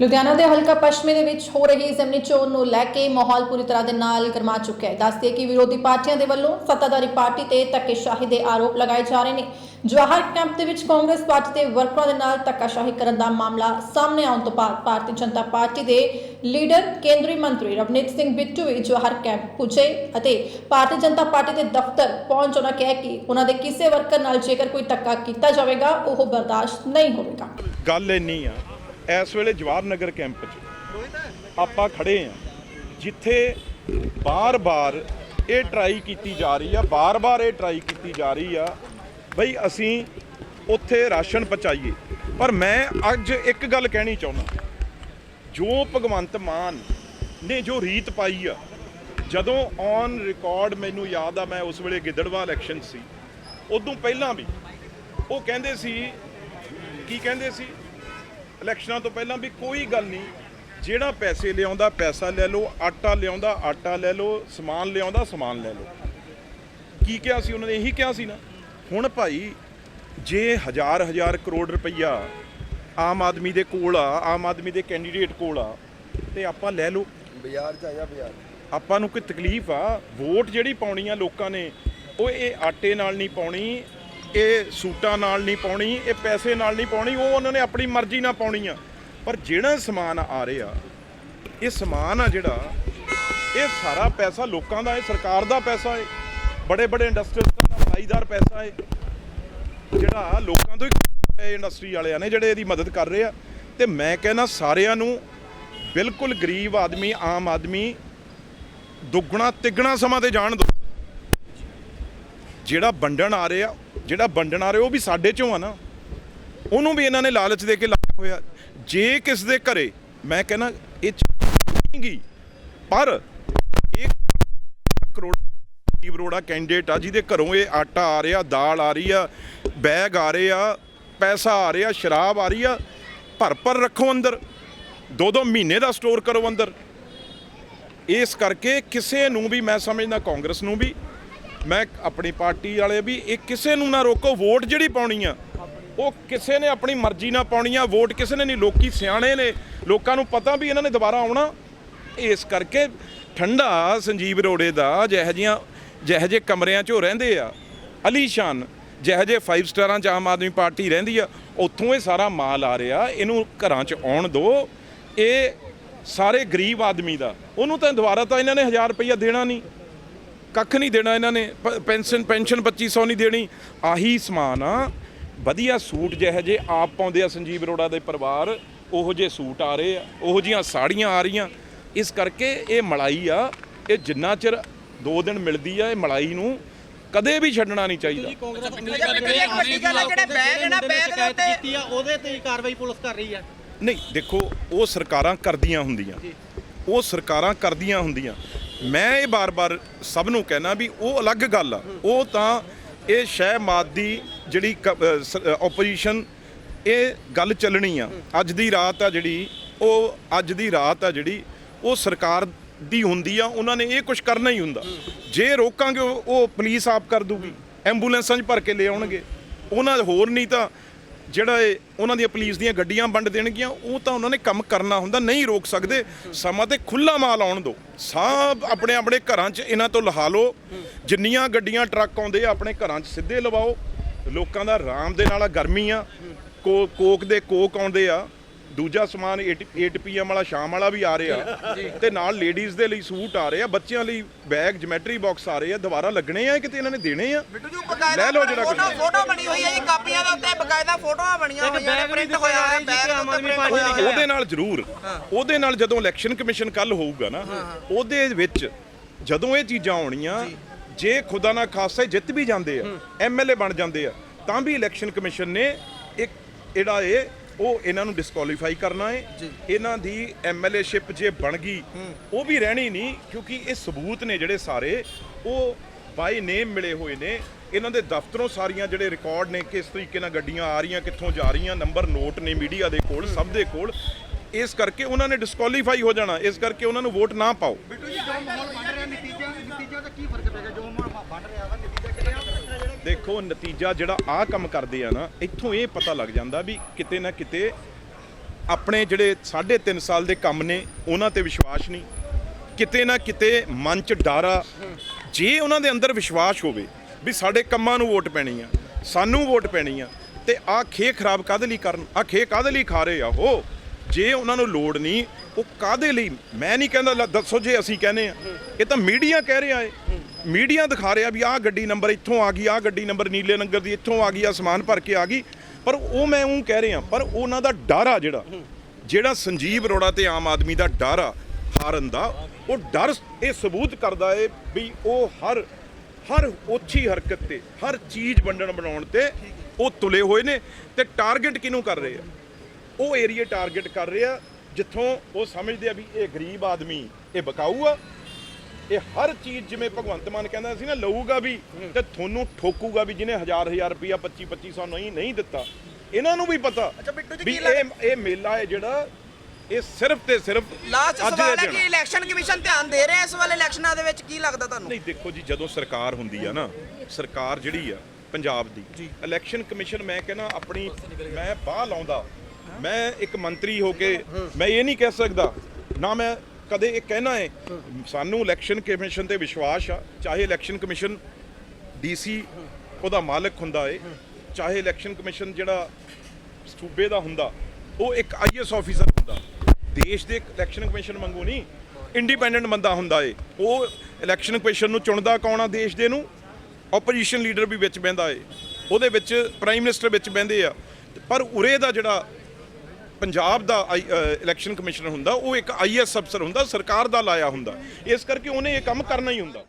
ਲੁਧਿਆਣਾ ਦੇ ਹਲਕਾ ਪੱਛਮੀ ਦੇ ਵਿੱਚ ਹੋ ਰਹੀ ਜ਼ਮਨੀ ਚੋਣ ਨੂੰ ਲੈ ਕੇ ਮਾਹੌਲ ਪੂਰੀ ਤਰ੍ਹਾਂ ਦੇ ਨਾਲ ਗਰਮਾ ਚੁੱਕਿਆ ਹੈ। ਦੱਸਦੇ ਕਿ ਵਿਰੋਧੀ ਪਾਰਟੀਆਂ ਦੇ ਵੱਲੋਂ ਸੱਤਾਧਾਰੀ ਪਾਰਟੀ ਤੇ ਧੱਕੇਸ਼ਾਹੀ ਦੇ ਆਰੋਪ ਲਗਾਏ ਜਾ ਰਹੇ ਨੇ। ਜਵਾਹਰ ਕੈਂਪ ਦੇ ਵਿੱਚ ਕਾਂਗਰਸ ਪਾਰਟੀ ਦੇ ਵਰਕਰਾਂ ਦੇ ਨਾਲ ਧੱਕਾਸ਼ਾਹੀ ਕਰਨ ਦਾ ਮਾਮਲਾ ਸਾਹਮਣੇ ਆਉਣ ਤੋਂ ਬਾਅਦ ਭਾਰਤੀ ਜਨਤਾ ਪਾਰਟੀ ਦੇ ਲੀਡਰ, ਕੇਂਦਰੀ ਮੰਤਰੀ ਰਵਨੀਤ ਸਿੰਘ ਬਿੱਟੂ ਵੀ ਜਵਾਹਰ ਕੈਂਪ ਪੁੱਜੇ ਅਤੇ ਭਾਰਤੀ ਜਨਤਾ ਪਾਰਟੀ ਦੇ ਦਫ਼ਤਰ ਪਹੁੰਚ ਉਹਨਾਂ ਕਿਹਾ ਕਿ ਉਹਨਾਂ ਦੇ ਕਿਸੇ ਵਰਕਰ ਨਾਲ ਜੇਕਰ ਕੋਈ ਧੱਕਾ ਕੀਤਾ ਜਾਵੇਗਾ, ਉਹ ਬਰਦਾਸ਼ਤ ਨਹੀਂ ਹੋਵੇਗਾ। ਗੱਲ ਇੰਨੀ ਆ ਇਸ ਵੇਲੇ ਜਵਾਹਰ ਨਗਰ ਕੈਂਪ 'ਚ। ਆਪਾਂ ਖੜੇ ਆ। ਜਿੱਥੇ ਬਾਰ-ਬਾਰ ਇਹ ਟਰਾਈ ਕੀਤੀ ਜਾ ਰਹੀ ਆ, ਬਾਰ-ਬਾਰ ਇਹ ਟਰਾਈ ਕੀਤੀ ਜਾ ਰਹੀ ਆ, ਬਈ ਅਸੀਂ ਉੱਥੇ ਰਾਸ਼ਨ ਪਹੁੰਚਾਈਏ। ਪਰ ਮੈਂ ਅੱਜ ਇੱਕ ਗੱਲ ਕਹਿਣੀ ਚਾਹੁੰਦਾ। ਜੋ ਭਗਵੰਤ ਮਾਨ ਨੇ ਜੋ ਰੀਤ ਪਾਈ ਆ, ਜਦੋਂ ਔਨ ਰਿਕਾਰਡ ਮੈਨੂੰ ਯਾਦ ਆ, ਮੈਂ ਉਸ ਵੇਲੇ ਗਿੱਦੜਵਾ ਇਲੈਕਸ਼ਨ ਸੀ, ਉਦੋਂ ਪਹਿਲਾਂ ਵੀ ਉਹ ਕਹਿੰਦੇ ਸੀ, ਕੀ ਕਹਿੰਦੇ ਸੀ? ਇਲੈਕਸ਼ਨਾਂ ਤੋਂ ਪਹਿਲਾਂ ਵੀ ਕੋਈ ਗੱਲ ਨਹੀਂ। ਜਿਹੜਾ ਪੈਸੇ ਲਿਆਉਂਦਾ ਪੈਸਾ ਲੈ ਲਓ ਆਟਾ ਲਿਆਉਂਦਾ ਆਟਾ ਲੈ ਲਓ ਸਮਾਨ ਲਿਆਉਂਦਾ ਸਮਾਨ ਲੈ ਲਓ। ਕੀ ਕਿਹਾ ਸੀ ਉਹਨਾਂ ਨੇ? ਇਹੀ ਕਿਹਾ ਸੀ ਨਾ। ਹੁਣ ਭਾਈ ਜੇ ਹਜ਼ਾਰ ਹਜ਼ਾਰ ਕਰੋੜ ਰੁਪਈਆ ਆਮ ਆਦਮੀ ਦੇ ਕੋਲ ਆ ਆਮ ਆਦਮੀ ਦੇ ਕੈਂਡੀਡੇਟ ਕੋਲ ਆ ਤੇ ਆਪਾਂ ਲੈ ਲਓ। ਬਾਜ਼ਾਰ ਚ ਆਇਆ ਬਾਜ਼ਾਰ। ਆਪਾਂ ਨੂੰ ਕੋਈ ਤਕਲੀਫ ਆ। ਵੋਟ ਜਿਹੜੀ ਪਾਉਣੀ ਆ ਲੋਕਾਂ ਨੇ ਉਹ ਇਹ ਆਟੇ ਨਾਲ ਨਹੀਂ ਪਾਉਣੀ ਇਹ ਸੂਟਾਂ ਨਾਲ ਨਹੀਂ ਪਾਉਣੀ, ਇਹ ਪੈਸੇ ਨਾਲ ਨਹੀਂ ਪਾਉਣੀ, ਉਹ ਉਹਨਾਂ ਨੇ ਆਪਣੀ ਮਰਜ਼ੀ ਨਾਲ ਪਾਉਣੀ ਆ ਪਰ ਜਿਹੜਾ ਸਮਾਨ ਆ ਰਿਹਾ ਇਹ ਸਮਾਨ ਆ ਜਿਹੜਾ, ਇਹ ਸਾਰਾ ਪੈਸਾ ਲੋਕਾਂ ਦਾ ਹੈ, ਸਰਕਾਰ ਦਾ ਪੈਸਾ ਹੈ ਬੜੇ ਬੜੇ ਇੰਡਸਟਰੀਜ਼ਾਂ ਦਾ, ਭਾਈਦਾਰ ਪੈਸਾ ਹੈ। ਜਿਹੜਾ ਲੋਕਾਂ ਤੋਂ ਹੀ ਇੰਡਸਟਰੀ ਵਾਲਿਆਂ ਨੇ ਜਿਹੜੇ ਇਹਦੀ ਮਦਦ ਕਰ ਰਹੇ ਆ। ਤੇ ਮੈਂ ਕਹਿੰਦਾ ਸਾਰਿਆਂ ਨੂੰ ਬਿਲਕੁਲ ਗਰੀਬ ਆਦਮੀ, ਆਮ ਆਦਮੀ ਦੁੱਗਣਾ ਤਿੱਗਣਾ ਸਮਾਂ ਤੇ ਜਾਣ ਦੋ ਜਿਹੜਾ ਵੰਡਣ ਆ ਰਿਹਾ ਜਿਹੜਾ ਵੰਡਣ ਆ ਰਿਹਾ, ਉਹ ਵੀ ਸਾਡੇ ਚੋਂ ਆ ਨਾ। ਉਹਨੂੰ ਵੀ ਇਹਨਾਂ ਨੇ ਲਾਲਚ ਦੇ ਕੇ ਲਾਇਆ ਹੋਇਆ। ਜੇ ਕਿਸ ਦੇ ਘਰੇ, ਮੈਂ ਕਹਿੰਦਾ, ਇਹ ਚੰਗੀ ਪਰ ਇੱਕ ਕਰੋੜ ਗਰੀਬ ਕੈਂਡੀਡੇਟ ਆ, ਜਿਹਦੇ ਘਰੋਂ ਇਹ ਆਟਾ ਆ ਰਿਹਾ, ਦਾਲ ਆ ਰਹੀ ਆ, ਬੈਗ ਆ ਰਹੇ ਆ, ਪੈਸਾ ਆ ਰਿਹਾ, ਸ਼ਰਾਬ ਆ ਰਹੀ ਆ, ਭਰ ਭਰ ਰੱਖੋ ਅੰਦਰ। ਦੋ ਦੋ ਮਹੀਨੇ ਦਾ ਸਟੋਰ ਕਰੋ ਅੰਦਰ। ਇਸ ਕਰਕੇ ਕਿਸੇ ਨੂੰ ਵੀ, ਮੈਂ ਸਮਝਦਾ ਕਾਂਗਰਸ ਨੂੰ ਵੀ ਮੈਂ ਆਪਣੀ ਪਾਰਟੀ ਵਾਲੇ ਵੀ ਇਹ ਕਿਸੇ ਨੂੰ ਨਾ ਰੋਕੋ, ਵੋਟ ਜਿਹੜੀ ਪਾਉਣੀ ਆ, ਉਹ ਕਿਸੇ ਨੇ ਆਪਣੀ ਮਰਜ਼ੀ ਨਾਲ ਪਾਉਣੀ ਆ, ਵੋਟ ਕਿਸੇ ਨੇ ਨਹੀਂ, ਲੋਕੀ ਸਿਆਣੇ ਨੇ, ਲੋਕਾਂ ਨੂੰ ਪਤਾ ਵੀ ਇਹਨਾਂ ਨੇ ਦੁਬਾਰਾ ਆਉਣਾ। ਇਸ ਕਰਕੇ ਠੰਡਾ ਸੰਜੀਵ ਰੋੜੇ ਦਾ ਜਿਹੋ ਜਿਹੀਆਂ, ਜਿਹੋ ਜਿਹੇ ਕਮਰਿਆਂ 'ਚ ਉਹ ਰਹਿੰਦੇ ਆ, ਅਲੀਸ਼ਾਨ, ਜਿਹੋ ਜਿਹੇ 5 ਸਟਾਰਾਂ 'ਚ ਆਮ ਆਦਮੀ ਪਾਰਟੀ ਰਹਿੰਦੀ ਆ, ਉੱਥੋਂ ਇਹ ਸਾਰਾ ਮਾਲ ਆ ਰਿਹਾ, ਇਹਨੂੰ ਘਰਾਂ 'ਚ ਆਉਣ ਦਿਓ ਇਹ ਸਾਰੇ ਗਰੀਬ ਆਦਮੀ ਦਾ, ਉਹਨੂੰ ਤਾਂ ਦੁਬਾਰਾ ਤਾਂ ਇਹਨਾਂ ਨੇ 1000 ਰੁਪਈਆ ਦੇਣਾ ਨਹੀਂ। ਕੱਖ ਨਹੀਂ ਦੇਣਾ ਇਹਨਾਂ ਨੇ ਪੈਨਸ਼ਨ ਪੈਨਸ਼ਨ 2500 ਨਹੀਂ ਦੇਣੀ। ਆਹੀ ਸਮਾਨ ਆ। ਵਧੀਆ ਸੂਟ ਜਿਹੋ ਜੇ ਆਪ ਪਾਉਂਦੇ ਆ ਸੰਜੀਵ ਅਰੋੜਾ ਦੇ ਪਰਿਵਾਰ ਉਹੋ ਜੇ ਸੂਟ ਆ ਰਹੇ ਆ ਉਹੋ ਜੀਆਂ ਸਾੜੀਆਂ ਆ ਰਹੀਆਂ। ਇਸ ਕਰਕੇ ਇਹ ਮਲਾਈ ਆ ਇਹ ਜਿੰਨਾ ਚਿਰ 2 ਦਿਨ ਮਿਲਦੀ ਆ ਇਹ ਮਲਾਈ ਨੂੰ ਕਦੇ ਵੀ ਛੱਡਣਾ ਨਹੀਂ ਚਾਹੀਦਾ। ਕਾਂਗਰਸ ਆਪਣੀ ਇੱਕ ਵੱਡੀ ਗੱਲ ਹੈ, ਜਿਹੜੇ ਬੈਗ ਹੈ ਨਾ, ਬੈਗ ਦੇ ਸ਼ਿਕਾਇਤ ਉੱਤੇ- ਕੀਤੀ ਆ ਉਹਦੇ ਤੇ ਹੀ ਕਾਰਵਾਈ ਪੁਲਿਸ ਕਰ ਰਹੀ ਹੈ ਨਹੀਂ ਦੇਖੋ ਉਹ ਸਰਕਾਰਾਂ ਕਰਦੀਆਂ ਹੁੰਦੀਆਂ। ਉਹ ਸਰਕਾਰਾਂ ਕਰਦੀਆਂ ਹੁੰਦੀਆਂ। ਮੈਂ ਇਹ ਬਾਰ-ਬਾਰ ਸਭ ਨੂੰ ਕਹਿਣਾ ਵੀ ਉਹ ਅਲੱਗ ਗੱਲ ਆ। ਉਹ ਤਾਂ ਇਹ ਸ਼ਹਿ ਮਾਦੀ ਜਿਹੜੀ ਆਪੋਜੀਸ਼ਨ ਇਹ ਗੱਲ ਚੱਲਣੀ ਆ। ਅੱਜ ਦੀ ਰਾਤ ਆ ਜਿਹੜੀ, ਉਹ ਅੱਜ ਦੀ ਰਾਤ ਆ ਜਿਹੜੀ, ਉਹ ਸਰਕਾਰ ਦੀ ਹੁੰਦੀ ਆ, ਉਹਨਾਂ ਨੇ ਇਹ ਕੁਝ ਕਰਨਾ ਹੀ ਹੁੰਦਾ। ਜੇ ਰੋਕਾਂਗੇ, ਉਹ ਉਹ ਪੁਲਿਸ ਆਪ ਕਰ ਦੂਗੀ। ਐਂਬੂਲੈਂਸਾਂ 'ਚ ਭਰ ਕੇ ਲੈ ਆਉਣਗੇ। ਉਹਨਾਂ, ਹੋਰ ਨਹੀਂ ਤਾਂ ਜਿਹੜਾ ਇਹ ਉਹਨਾਂ ਦੀਆਂ ਪੁਲਿਸ ਦੀਆਂ ਗੱਡੀਆਂ ਵੰਡ ਦੇਣਗੀਆਂ, ਉਹ ਤਾਂ ਉਹਨਾਂ ਨੇ ਕੰਮ ਕਰਨਾ ਹੁੰਦਾ, ਨਹੀਂ ਰੋਕ ਸਕਦੇ। ਸਮਾਂ ਤੇ ਖੁੱਲਾ ਮਾਲ ਆਉਣ ਦਿਓ ਸਭ ਆਪਣੇ ਆਪਣੇ ਘਰਾਂ 'ਚ ਇਹਨਾਂ ਤੋਂ ਲਹਾ ਲਓ। ਜਿੰਨੀਆਂ ਗੱਡੀਆਂ ਟਰੱਕ ਆਉਂਦੇ ਆ, ਆਪਣੇ ਘਰਾਂ 'ਚ ਸਿੱਧੇ ਲਵਾਓ। ਲੋਕਾਂ ਦਾ ਆਰਾਮ ਦੇ ਨਾਲ ਗਰਮੀ ਆ। ਕੋ ਕੋਕ ਦੇ ਕੋਕ ਆਉਂਦੇ ਆ। ਦੂਜਾ ਸਮਾਨ 8 ਪੀਐਮ ਵਾਲਾ ਸ਼ਾਮ ਵਾਲਾ ਵੀ ਆ ਰਿਹਾ। ਤੇ ਨਾਲ ਲੇਡੀਜ਼ ਦੇ ਲਈ ਸੂਟ ਆ ਰਹੇ ਆ ਬੱਚਿਆਂ ਲਈ ਬੈਗ ਜਿਮੈਟਰੀ ਬਾਕਸ ਆ ਰਹੇ ਆ ਦੁਬਾਰਾ ਲੱਗਣੇ ਆ ਕਿਤੇ ਇਹਨਾਂ ਨੇ ਦੇਣੇ ਆ? ਬਿੱਟੂ ਜੀ ਬਕਾਇਦਾ ਲੈ ਲਓ ਜਿਹੜਾ ਫੋਟੋ ਕੁਛ। ਫੋਟੋ ਬਣੀ ਹੋਈ ਹੈ ਜੀ ਕਾਪੀਆਂ ਦੇ ਉੱਤੇ ਬਕਾਇਦਾ ਫੋਟੋਆਂ ਬਣੀਆਂ ਹੋਈਆਂ ਨੇ ਪ੍ਰਿੰਟ ਹੋਇਆ ਹੈ ਬੈਗ ਆਮ ਆਦਮੀ ਪਾਰਟੀ। ਉਹਦੇ ਨਾਲ ਜ਼ਰੂਰ ਉਹਦੇ ਨਾਲ ਜਦੋਂ ਇਲੈਕਸ਼ਨ ਕਮਿਸ਼ਨ ਕੱਲ ਹੋਊਗਾ ਨਾ ਉਹਦੇ ਵਿੱਚ ਜਦੋਂ ਇਹ ਚੀਜ਼ਾਂ ਆਉਣੀਆਂ ਜੇ। ਖੁਦਾ ਨਾ ਖਾਸਾ ਜਿੱਤ ਵੀ ਜਾਂਦੇ ਆ ਐਮਐਲਏ ਬਣ ਜਾਂਦੇ ਆ ਤਾਂ ਵੀ ਇਲੈਕਸ਼ਨ ਕਮਿਸ਼ਨ ਨੇ ਇੱਕ ਜਿਹੜਾ ਇਹ ਉਹ ਇਹਨਾਂ ਨੂੰ ਡਿਸਕੁਆਲੀਫਾਈ ਕਰਨਾ ਹੈ ਇਹਨਾਂ ਦੀ ਐਮਐਲਏਸ਼ਿਪ ਜੇ ਬਣ ਗਈ ਉਹ ਵੀ ਰਹਿਣੀ ਨਹੀਂ ਕਿਉਂਕਿ ਇਹ ਸਬੂਤ ਨੇ ਜਿਹੜੇ ਸਾਰੇ ਉਹ ਬਾਈ ਨੇਮ ਮਿਲੇ ਹੋਏ ਨੇ। ਇਹਨਾਂ ਦੇ ਦਫ਼ਤਰੋਂ ਸਾਰੀਆਂ ਜਿਹੜੇ ਰਿਕਾਰਡ ਨੇ ਕਿਸ ਤਰੀਕੇ ਨਾਲ ਗੱਡੀਆਂ ਆ ਰਹੀਆਂ ਕਿੱਥੋਂ ਜਾ ਰਹੀਆਂ ਨੰਬਰ ਨੋਟ ਨੇ ਮੀਡੀਆ ਦੇ ਕੋਲ ਸਭ ਦੇ ਕੋਲ। ਇਸ ਕਰਕੇ ਉਹਨਾਂ ਨੇ ਡਿਸਕੁਆਲੀਫਾਈ ਹੋ ਜਾਣਾ ਇਸ ਕਰਕੇ ਉਹਨਾਂ ਨੂੰ ਵੋਟ ਨਾ ਪਾਓ। ਦੇਖੋ, ਨਤੀਜਾ ਜਿਹੜਾ ਆਹ ਕੰਮ ਕਰਦੇ ਆ ਨਾ, ਇੱਥੋਂ ਇਹ ਪਤਾ ਲੱਗ ਜਾਂਦਾ ਵੀ ਕਿਤੇ ਨਾ ਕਿਤੇ ਆਪਣੇ ਜਿਹੜੇ 3.5 ਸਾਲ ਦੇ ਕੰਮ ਨੇ, ਉਹਨਾਂ ਤੇ ਵਿਸ਼ਵਾਸ ਨਹੀਂ। ਕਿਤੇ ਨਾ ਕਿਤੇ ਮਨ ਚ ਡਰ। ਜੇ ਉਹਨਾਂ ਦੇ ਅੰਦਰ ਵਿਸ਼ਵਾਸ ਹੋਵੇ ਵੀ ਸਾਡੇ ਕੰਮਾਂ ਨੂੰ ਵੋਟ ਪੈਣੀ ਆ, ਸਾਨੂੰ ਵੋਟ ਪੈਣੀ ਆ, ਤੇ ਆ ਖੇ ਖਰਾਬ ਕਾਦੇ ਲਈ ਕਰਨ ਆ ਖੇ ਕਾਦੇ ਲਈ ਖਾ ਰਹੇ ਆ ਉਹ? ਜੇ ਉਹਨਾਂ ਨੂੰ ਲੋੜ ਨਹੀਂ, ਉਹ ਕਾਦੇ ਲਈ? ਮੈਂ ਨਹੀਂ ਕਹਿੰਦਾ, ਲੈ ਦੱਸੋ ਜੇ ਅਸੀਂ ਕਹਿੰਦੇ ਆ। ਇਹ ਤਾਂ ਮੀਡੀਆ ਕਹਿ ਰਿਹਾ ਏ। ਮੀਡੀਆ ਦਿਖਾ ਰਿਹਾ ਵੀ ਆਹ ਗੱਡੀ ਨੰਬਰ ਇੱਥੋਂ ਆ ਗਈ, ਆਹ ਗੱਡੀ ਨੰਬਰ ਨੀਲੇ ਨੰਗਰ ਦੀ ਇੱਥੋਂ ਆ ਗਈ ਆ ਸਮਾਨ ਭਰ ਕੇ ਆ ਗਈ। ਪਰ ਉਹ ਮੈਂ ਉਹ ਕਹਿ ਰਿਹਾ, ਪਰ ਉਹਨਾਂ ਦਾ ਡਰ ਆ ਜਿਹੜਾ ਜਿਹੜਾ ਸੰਜੀਵ ਅਰੋੜਾ ਤੇ ਆਮ ਆਦਮੀ ਦਾ ਡਰ ਆ, ਹਾਰਨ ਦਾ, ਉਹ ਡਰ ਇਹ ਸਬੂਤ ਕਰਦਾ ਏ ਵੀ ਉਹ ਹਰ ਹਰ ਓਛੀ ਹਰਕਤ ਤੇ, ਹਰ ਚੀਜ਼ ਵੰਡਣ ਬਣਾਉਣ ਤੇ ਉਹ ਤੁਲੇ ਹੋਏ ਨੇ ਤੇ ਟਾਰਗੇਟ ਕਿਹਨੂੰ ਕਰ ਰਹੇ ਆ? ਉਹ ਏਰੀਆ ਟਾਰਗੇਟ ਕਰ ਰਹੇ ਆ ਜਿੱਥੋਂ ਉਹ ਸਮਝਦੇ ਆ ਵੀ ਇਹ ਗਰੀਬ ਆਦਮੀ, ਇਹ ਬਕਾਊ ਆ ਇਹ ਹਰ ਚੀਜ਼ ਜਿਵੇਂ ਭਗਵੰਤ ਮਾਨ ਕਹਿੰਦਾ ਸੀ ਨਾ ਲਊਗਾ ਵੀ ਤੇ ਤੁਹਾਨੂੰ ਠੋਕੂਗਾ ਵੀ ਜਿਹਨੇ ਹਜ਼ਾਰ ਹਜ਼ਾਰ ਰੁਪਿਆ 25 2500 ਨਹੀਂ ਨਹੀਂ ਦਿੱਤਾ। ਇਹਨਾਂ ਨੂੰ ਵੀ ਪਤਾ ਅੱਛਾ, ਬਿੱਟੂ ਜੀ ਵੀ ਕੀ ਲੱਗ- ਇਹ ਇਹ ਮੇਲਾ ਹੈ ਜਿਹੜਾ ਇਹ ਸਿਰਫ ਤੇ ਸਿਰਫ ਲਾਸਟ ਸਵਾਲ ਹੈ। ਕਿ ਇਲੈਕਸ਼ਨ ਕਮਿਸ਼ਨ ਧਿਆਨ ਦੇ ਰਿਹਾ ਇਸ ਵਾਲੇ ਇਲੈਕਸ਼ਨਾਂ ਦੇ ਵਿੱਚ? ਕੀ ਲੱਗਦਾ ਤੁਹਾਨੂੰ? ਨਹੀਂ ਦੇਖੋ ਜੀ ਜਦੋਂ ਸਰਕਾਰ ਹੁੰਦੀ ਆ ਨਾ ਸਰਕਾਰ ਜਿਹੜੀ ਆ ਪੰਜਾਬ ਦੀ ਇਲੈਕਸ਼ਨ ਕਮਿਸ਼ਨ ਮੈਂ ਕਹਿੰਦਾ ਆਪਣੀ ਮੈਂ ਬਾਹ ਲਾਉਂਦਾ। ਮੈਂ ਇੱਕ ਮੰਤਰੀ ਹੋ ਕੇ ਮੈਂ ਇਹ ਨਹੀਂ ਕਹਿ ਸਕਦਾ ਨਾ ਮੈਂ ਕਦੇ ਇਹ ਕਹਿਣਾ ਹੈ, ਸਾਨੂੰ ਇਲੈਕਸ਼ਨ ਕਮਿਸ਼ਨ ਤੇ ਵਿਸ਼ਵਾਸ ਆ, ਚਾਹੇ ਇਲੈਕਸ਼ਨ ਕਮਿਸ਼ਨ ਡੀਸੀ ਉਹਦਾ ਮਾਲਕ ਹੁੰਦਾ ਏ, ਚਾਹੇ ਇਲੈਕਸ਼ਨ ਕਮਿਸ਼ਨ ਜਿਹੜਾ ਸੂਬੇ ਦਾ ਹੁੰਦਾ, ਉਹ ਇੱਕ ਆਈਐਸ ਆਫੀਸਰ ਹੁੰਦਾ। ਦੇਸ਼ ਦੇ ਇਲੈਕਸ਼ਨ ਕਮਿਸ਼ਨ ਵਾਂਗੂ ਨਹੀਂ ਇੰਡੀਪੈਂਡੈਂਟ ਬੰਦਾ ਹੁੰਦਾ ਏ। ਉਹ ਇਲੈਕਸ਼ਨ ਕਮਿਸ਼ਨ ਨੂੰ ਚੁਣਦਾ ਕੌਣ ਆ ਦੇਸ਼ ਦੇ ਨੂੰ? ਆਪੋਜੀਸ਼ਨ ਲੀਡਰ ਵੀ ਵਿੱਚ ਬਹਿੰਦਾ ਏ। ਉਹਦੇ ਵਿੱਚ ਪ੍ਰਾਈਮ ਮਿਨਿਸਟਰ ਵਿੱਚ ਬਹਿੰਦੇ ਆ। ਪਰ ਉਰੇ ਦਾ ਜਿਹੜਾ ਪੰਜਾਬ ਦਾ ਇਲੈਕਸ਼ਨ ਕਮਿਸ਼ਨਰ ਹੁੰਦਾ, ਉਹ ਇੱਕ ਆਈਐਸ ਅਫਸਰ ਹੁੰਦਾ, ਸਰਕਾਰ ਦਾ ਲਾਇਆ ਹੁੰਦਾ। ਇਸ ਕਰਕੇ ਉਹਨੇ ਇਹ ਕੰਮ ਕਰਨਾ ਹੀ ਹੁੰਦਾ।